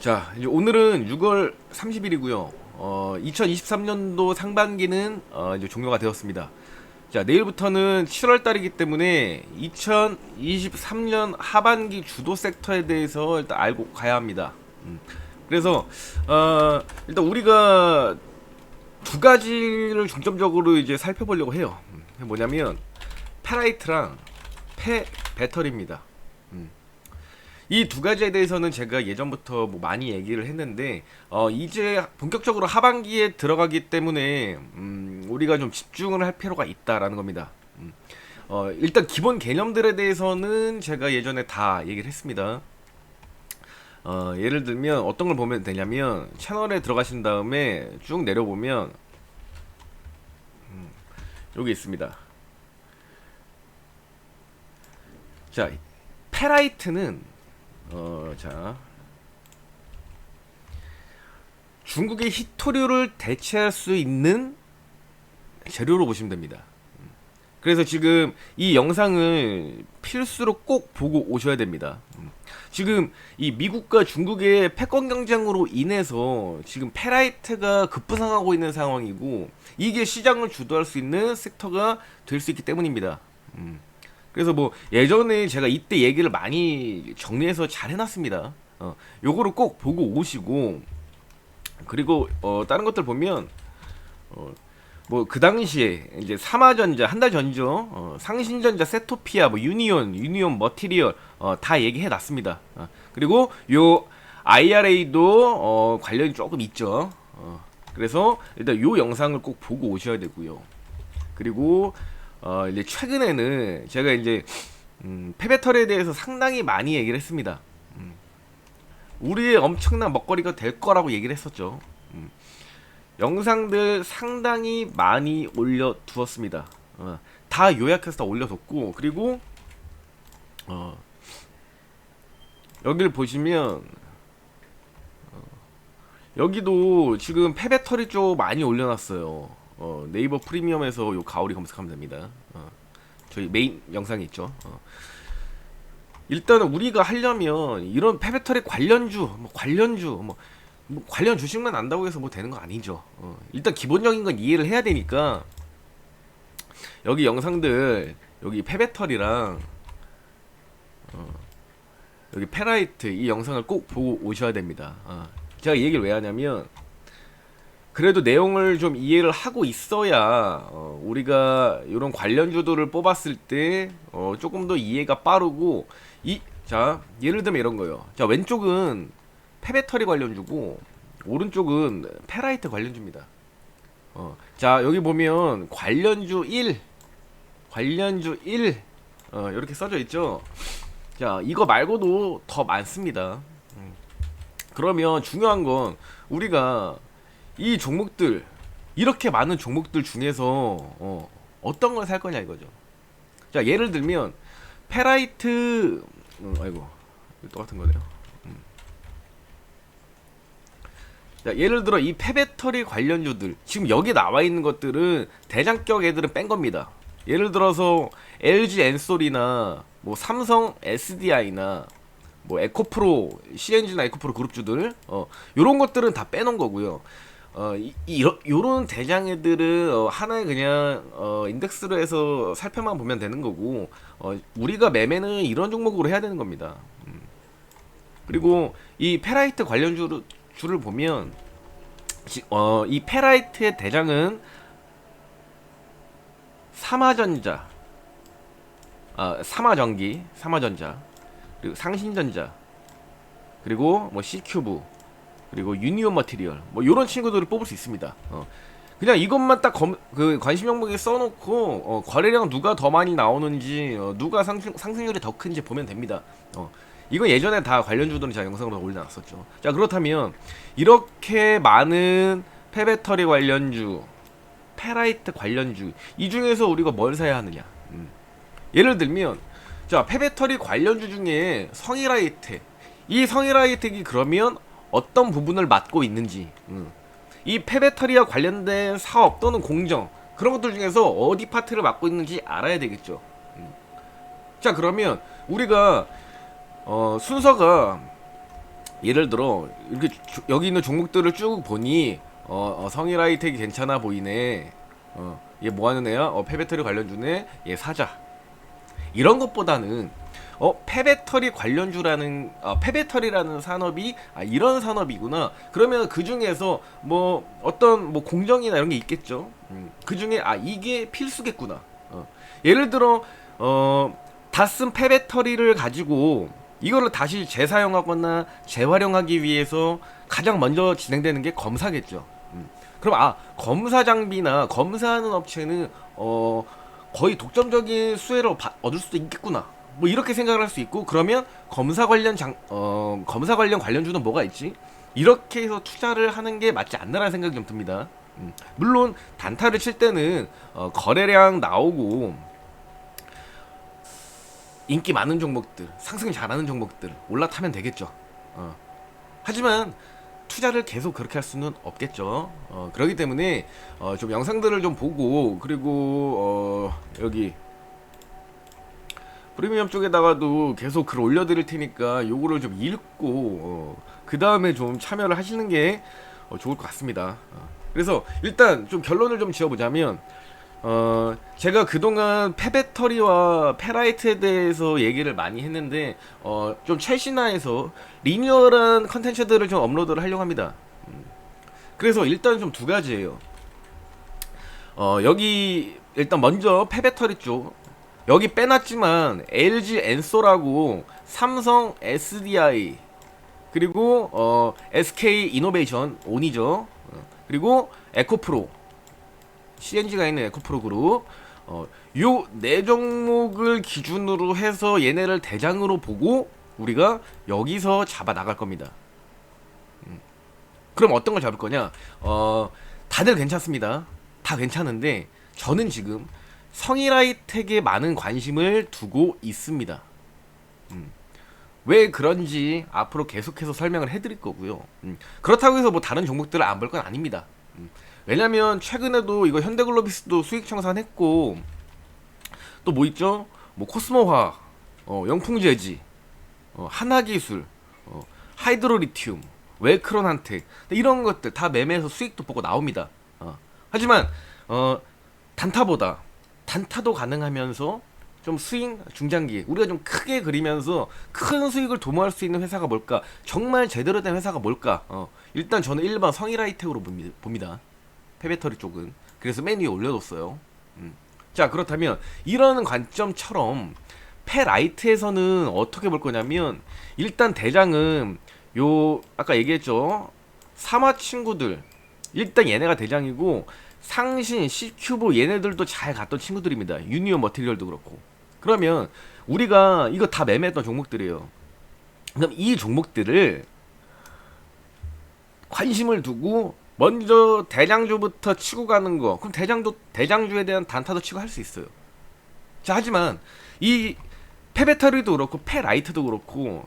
자, 이제 오늘은 6월 30일이고요. 어, 2023년도 상반기는 어, 이제 종료가 되었습니다. 자, 내일부터는 7월 달이기 때문에 2023년 하반기 주도 섹터에 대해서 일단 알고 가야 합니다. 음. 그래서 어, 일단 우리가 두 가지를 중점적으로 이제 살펴보려고 해요. 음, 뭐냐면 페라이트랑 페 배터리입니다. 이 두 가지에 대해서는 제가 예전부터 뭐 많이 얘기를 했는데 어 이제 본격적으로 하반기에 들어가기 때문에 음 우리가 좀 집중을 할 필요가 있다라는 겁니다. 음. 어 일단 기본 개념들에 대해서는 제가 예전에 다 얘기를 했습니다. 어 예를 들면 어떤 걸 보면 되냐면 채널에 들어가신 다음에 쭉 내려보면 음, 여기 있습니다. 자, 페라이트는 어, 자. 중국의 히토류를 대체할 수 있는 재료로 보시면 됩니다. 음. 그래서 지금 이 영상을 필수로 꼭 보고 오셔야 됩니다. 음. 지금 이 미국과 중국의 패권 경쟁으로 인해서 지금 페라이트가 급부상하고 있는 상황이고 이게 시장을 주도할 수 있는 섹터가 될 수 있기 때문입니다. 음. 그래서 뭐 예전에 제가 이때 얘기를 많이 정리해서 잘 해놨습니다. 어, 요거를 꼭 보고 오시고 그리고 어, 다른 것들 보면 어, 뭐 그 당시에 이제 삼화전자 한 달 전이죠. 어, 상신전자, 세토피아, 뭐 유니온, 유니온 머티리얼 어, 다 얘기해 놨습니다. 어, 그리고 요 IRA도 어, 관련이 조금 있죠. 어, 그래서 일단 요 영상을 꼭 보고 오셔야 되고요. 그리고 어 이제 최근에는 제가 이제 음, 폐배터리에 대해서 상당히 많이 얘기를 했습니다. 음, 우리의 엄청난 먹거리가 될 거라고 얘기를 했었죠. 음, 영상들 상당히 많이 올려두었습니다. 어, 다 요약해서 다 올려뒀고 그리고 어, 여기를 보시면 어, 여기도 지금 폐배터리 쪽 많이 올려놨어요. 어, 네이버 프리미엄에서 요 가오리 검색하면 됩니다. 어, 저희 메인 영상이 있죠. 어. 일단은 우리가 하려면 이런 폐배터리 관련주, 뭐 관련주, 뭐, 뭐 관련 주식만 안다고 해서 뭐 되는 거 아니죠. 어. 일단 기본적인 건 이해를 해야 되니까 여기 영상들 여기 폐배터리랑 어, 여기 페라이트 이 영상을 꼭 보고 오셔야 됩니다. 어. 제가 이 얘기를 왜 하냐면 그래도 내용을 좀 이해를 하고 있어야 어, 우리가 이런 관련 주도를 뽑았을 때 어, 조금 더 이해가 빠르고 이 자 예를 들면 이런 거요. 자 왼쪽은 페배터리 관련주고 오른쪽은 페라이트 관련주입니다. 어, 자 여기 보면 관련주 1 관련주 1 어, 이렇게 써져 있죠. 자 이거 말고도 더 많습니다. 음. 그러면 중요한 건 우리가 이 종목들 이렇게 많은 종목들 중에서 어, 어떤 걸 살 거냐 이거죠. 자 예를 들면 페라이트 음, 아이고 똑같은 거네요. 음. 자 예를 들어 이 폐배터리 관련주들 지금 여기 나와 있는 것들은 대장격 애들은 뺀 겁니다. 예를 들어서 LG 엔솔이나 뭐 삼성 SDI나 뭐 에코프로 CNG나 에코프로 그룹주들 어 요런 것들은 다 빼놓은 거고요. 어, 이, 이, 요런 대장 애들은 어, 하나의 그냥 어, 인덱스로 해서 살펴만 보면 되는 거고 어, 우리가 매매는 이런 종목으로 해야 되는 겁니다. 음. 그리고 이 페라이트 관련 주를 주를 보면 지, 어, 이 페라이트의 대장은 삼화전자, 아, 삼화전기, 삼화전자, 그리고 상신전자, 그리고 뭐 C큐브, 그리고 유니온 머티리얼 뭐 이런 친구들을 뽑을 수 있습니다. 어. 그냥 이것만 딱그 관심 항목에 써놓고 어, 거래량 누가 더 많이 나오는지 어, 누가 상승, 상승률이 더 큰지 보면 됩니다. 어. 이건 예전에 다 관련주들은 제가 영상으로 올려놨었죠. 자 그렇다면 이렇게 많은 폐배터리 관련주, 페라이트 관련주 이 중에서 우리가 뭘 사야 하느냐? 음. 예를 들면 자 폐배터리 관련주 중에 성일라이트 이 성일라이트기 그러면 어떤 부분을 맡고 있는지 음. 이 폐배터리와 관련된 사업 또는 공정 그런 것들 중에서 어디 파트를 맡고 있는지 알아야 되겠죠 음. 자 그러면 우리가 어, 순서가 예를 들어 이렇게 조- 여기 있는 종목들을 쭉 보니 어, 어 성일 하이텍이 괜찮아 보이네. 어, 얘 뭐 하는 애야? 어, 폐배터리 관련주네. 얘 사자. 이런 것보다는 어 폐배터리 관련주라는 아, 폐배터리라는 산업이 아, 이런 산업이구나. 그러면 그 중에서 뭐 어떤 뭐 공정이나 이런 게 있겠죠. 음, 그 중에 아 이게 필수겠구나. 어, 예를 들어 어 다 쓴 폐배터리를 가지고 이거를 다시 재사용하거나 재활용하기 위해서 가장 먼저 진행되는 게 검사겠죠. 음, 그럼 아 검사 장비나 검사하는 업체는 어 거의 독점적인 수혜를 바- 얻을 수도 있겠구나. 뭐 이렇게 생각을 할 수 있고 그러면 검사 관련 장 어 검사 관련 관련주는 뭐가 있지? 이렇게 해서 투자를 하는 게 맞지 않나라는 생각이 좀 듭니다. 음, 물론 단타를 칠 때는 어, 거래량 나오고 인기 많은 종목들, 상승 잘하는 종목들 올라타면 되겠죠. 어. 하지만 투자를 계속 그렇게 할 수는 없겠죠. 어, 그렇기 때문에 어, 좀 영상들을 좀 보고 그리고 어, 여기 프리미엄 쪽에다가도 계속 글 올려드릴 테니까 요거를 좀 읽고 어, 그 다음에 좀 참여를 하시는 게 어, 좋을 것 같습니다. 어, 그래서 일단 좀 결론을 좀 지어보자면 어 제가 그동안 폐배터리와 페라이트에 대해서 얘기를 많이 했는데 어 좀 최신화해서 리뉴얼한 컨텐츠들을 좀 업로드를 하려고 합니다. 음. 그래서 일단 좀 두 가지예요. 어 여기 일단 먼저 폐배터리 쪽 여기 빼놨지만 LG 엔소라고 삼성 SDI 그리고 어 SK 이노베이션 온이죠. 어, 그리고 에코프로 CNG가 있는 에코프로 그룹 어, 요네 종목을 기준으로 해서 얘네를 대장으로 보고 우리가 여기서 잡아 나갈 겁니다. 음. 그럼 어떤 걸 잡을 거냐? 어, 다들 괜찮습니다. 다 괜찮은데 저는 지금 성일아이텍에 많은 관심을 두고 있습니다. 음. 왜 그런지 앞으로 계속해서 설명을 해드릴 거고요. 음. 그렇다고 해서 뭐 다른 종목들을 안 볼 건 아닙니다. 음. 왜냐면 최근에도 이거 현대글로비스도 수익 청산했고 또 뭐 있죠? 뭐 코스모화, 어, 영풍재지, 어, 하나기술, 어, 하이드로리튬, 웰크론한테 이런 것들 다 매매해서 수익도 보고 나옵니다. 어. 하지만 어, 단타보다 단타도 가능하면서 좀 스윙 중장기 우리가 좀 크게 그리면서 큰 수익을 도모할 수 있는 회사가 뭘까? 정말 제대로 된 회사가 뭘까? 어, 일단 저는 일반 성일하이텍으로 봅니- 봅니다. 폐배터리 쪽은 그래서 맨 위에 올려뒀어요. 음. 자 그렇다면 이런 관점처럼 폐라이트에서는 어떻게 볼 거냐면 일단 대장은 요 아까 얘기했죠 사마 친구들 일단 얘네가 대장이고 상신, C큐브 얘네들도 잘 갔던 친구들입니다. 유니온 머티리얼도 그렇고. 그러면 우리가 이거 다 매매했던 종목들이에요. 그럼 이 종목들을 관심을 두고 먼저 대장주부터 치고 가는 거. 그럼 대장도 대장주에 대한 단타도 치고 할 수 있어요. 자, 하지만 이 페베터리도 그렇고 페라이트도 그렇고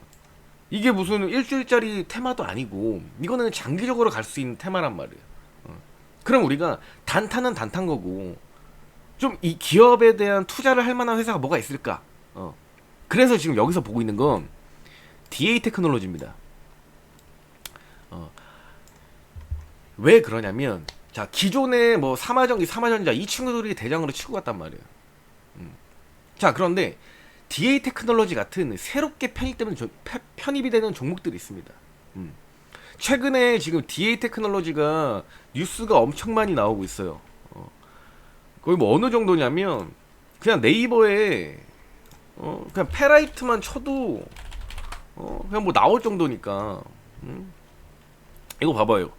이게 무슨 일주일짜리 테마도 아니고 이거는 장기적으로 갈 수 있는 테마란 말이에요. 어. 그럼 우리가 단타는 단타인 거고 좀 이 기업에 대한 투자를 할 만한 회사가 뭐가 있을까? 어. 그래서 지금 여기서 보고 있는 건 DA 테크놀로지입니다. 어. 왜 그러냐면 자 기존에 뭐 삼화전기, 삼화전자 이 친구들이 대장으로 치고 갔단 말이에요. 음. 자 그런데 DA 테크놀로지 같은 새롭게 편입되는 편입이 되는 종목들이 있습니다. 음. 최근에 지금 DA 테크놀로지가 뉴스가 엄청 많이 나오고 있어요. 어. 거의 뭐 어느 정도냐면 그냥 네이버에 어, 그냥 페라이트만 쳐도 어, 그냥 뭐 나올 정도니까. 음. 이거 봐봐요.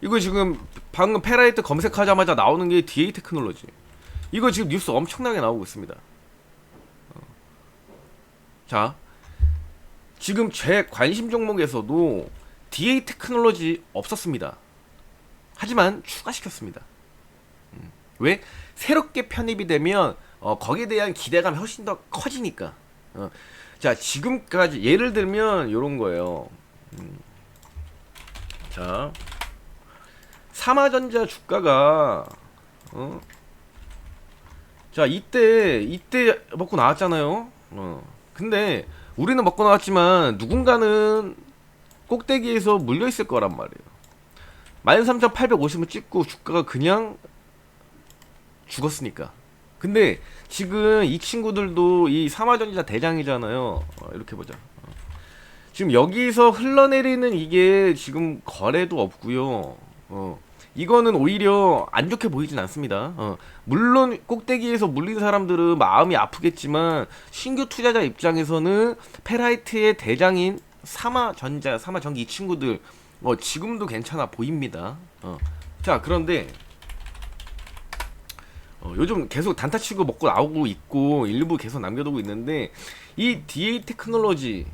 이거 지금 방금 페라이트 검색하자마자 나오는 게 DA 테크놀로지. 이거 지금 뉴스 엄청나게 나오고 있습니다. 어. 자, 지금 제 관심 종목에서도 DA 테크놀로지 없었습니다. 하지만 추가시켰습니다. 음. 왜? 새롭게 편입이 되면 어, 거기에 대한 기대감이 훨씬 더 커지니까. 어. 자, 지금까지 예를 들면 이런 거예요. 음. 자, 삼화전자 주가가 어? 자 이때 이때 먹고 나왔잖아요. 어. 근데 우리는 먹고 나왔지만 누군가는 꼭대기에서 물려 있을 거란 말이에요. 13,850을 찍고 주가가 그냥 죽었으니까. 근데 지금 이 친구들도 이 삼화전자 대장이잖아요. 어, 이렇게 보자. 어. 지금 여기서 흘러내리는 이게 지금 거래도 없고요. 어. 이거는 오히려 안 좋게 보이진 않습니다. 어. 물론 꼭대기에서 물린 사람들은 마음이 아프겠지만 신규 투자자 입장에서는 페라이트의 대장인 삼화전자, 삼화전기 이 친구들 어, 지금도 괜찮아 보입니다. 어. 자 그런데 어, 요즘 계속 단타 치고 먹고 나오고 있고 일부 계속 남겨두고 있는데 이 DA 테크놀로지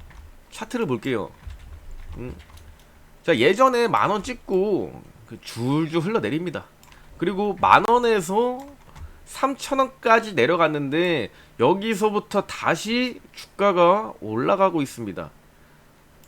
차트를 볼게요. 음. 자 예전에 만 원 찍고 그 줄줄 흘러내립니다. 그리고 만 원에서 3천 원까지 내려갔는데 여기서부터 다시 주가가 올라가고 있습니다.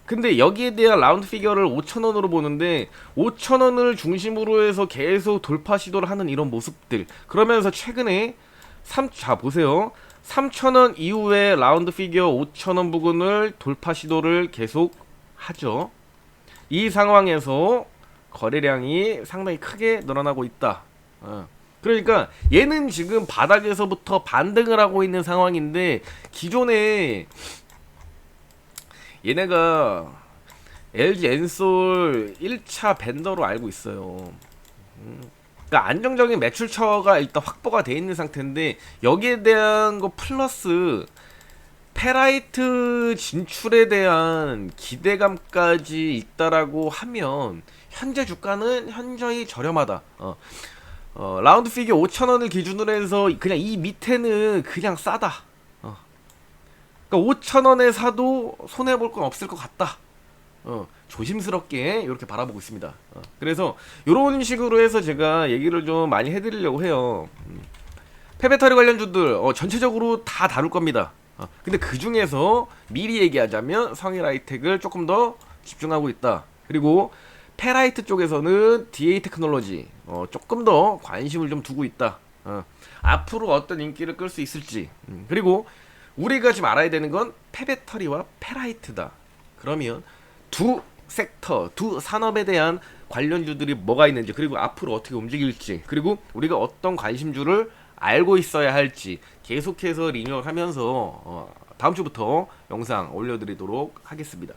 근데 여기에 대한 라운드 피겨를 5천원으로 보는데 5천원을 중심으로 해서 계속 돌파 시도를 하는 이런 모습들. 그러면서 최근에 3, 자 보세요. 3천원 이후에 라운드 피겨 5천원 부근을 돌파 시도를 계속 하죠. 이 상황에서 거래량이 상당히 크게 늘어나고 있다. 어. 그러니까 얘는 지금 바닥에서부터 반등을 하고 있는 상황인데 기존에 얘네가 LG 엔솔 1차 벤더로 알고 있어요. 음, 그러니까 안정적인 매출처가 일단 확보가 돼 있는 상태인데 여기에 대한 거 플러스 페라이트 진출에 대한 기대감까지 있다라고 하면 현재 주가는 현저히 저렴하다. 어. 어, 라운드 피겨 5,000원을 기준으로 해서 그냥 이 밑에는 그냥 싸다. 어. 그러니까 5,000원에 사도 손해 볼 건 없을 것 같다. 어, 조심스럽게 이렇게 바라보고 있습니다. 어, 그래서 이런 식으로 해서 제가 얘기를 좀 많이 해드리려고 해요. 음. 페베터리 관련주들 어, 전체적으로 다 다룰 겁니다. 어, 근데 그 중에서 미리 얘기하자면 성일 아이텍을 조금 더 집중하고 있다. 그리고 페라이트 쪽에서는 DA 테크놀로지 어, 조금 더 관심을 좀 두고 있다. 어, 앞으로 어떤 인기를 끌 수 있을지. 음, 그리고 우리가 지금 알아야 되는 건 페베터리와 페라이트다. 그러면 두 섹터, 두 산업에 대한 관련주들이 뭐가 있는지, 그리고 앞으로 어떻게 움직일지, 그리고 우리가 어떤 관심주를 알고 있어야 할지 계속해서 리뉴얼하면서 어, 다음 주부터 영상 올려드리도록 하겠습니다.